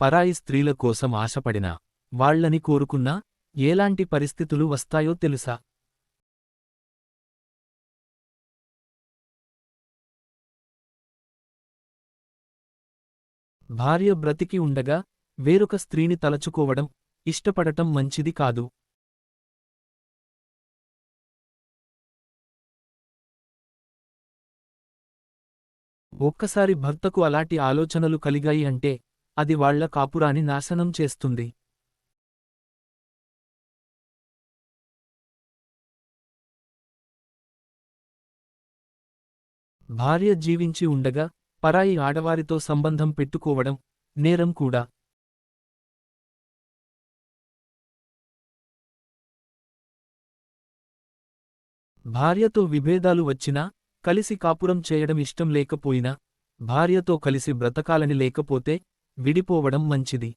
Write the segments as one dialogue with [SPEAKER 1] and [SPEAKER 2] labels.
[SPEAKER 1] పరాయి స్త్రీల కోసం ఆశపడినా వాళ్ళని కోరుకున్నా ఎలాంటి పరిస్థితులు వస్తాయో తెలుసా? భార్య బ్రతికి ఉండగా వేరొక స్త్రీని తలచుకోవడం ఇష్టపడటం మంచిది కాదు. ఒక్కసారి భర్తకు అలాంటి ఆలోచనలు కలిగాయి అంటే అది వాళ్ళ కాపురాన్ని నాశనం చేస్తుంది. భార్య జీవించి ఉండగా పరాయి ఆడవారితో సంబంధం పెట్టుకోవడం నేరం కూడా. భార్యతో విభేదాలు వచ్చినా కలిసి కాపురం చేయడం ఇష్టం లేకపోయినా భార్యతో కలిసి బ్రతకాలని లేకపోతే విడిపోవడం మంచిది.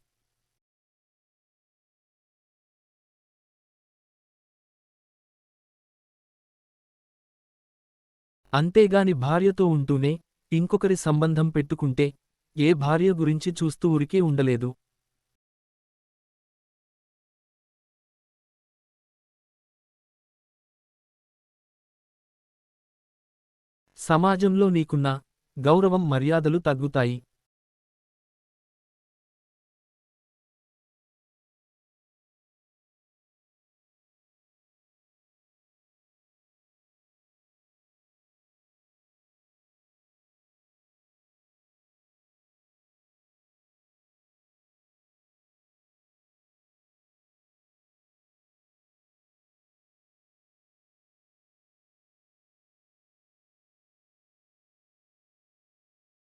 [SPEAKER 1] అంతేగాని భార్యతో ఉంటూనే ఇంకొకరి సంబంధం పెట్టుకుంటే ఏ భార్య గురించి చూస్తూ ఉరికే ఉండలేదు. సమాజంలో నీకున్న గౌరవం మర్యాదలు తగ్గుతాయి.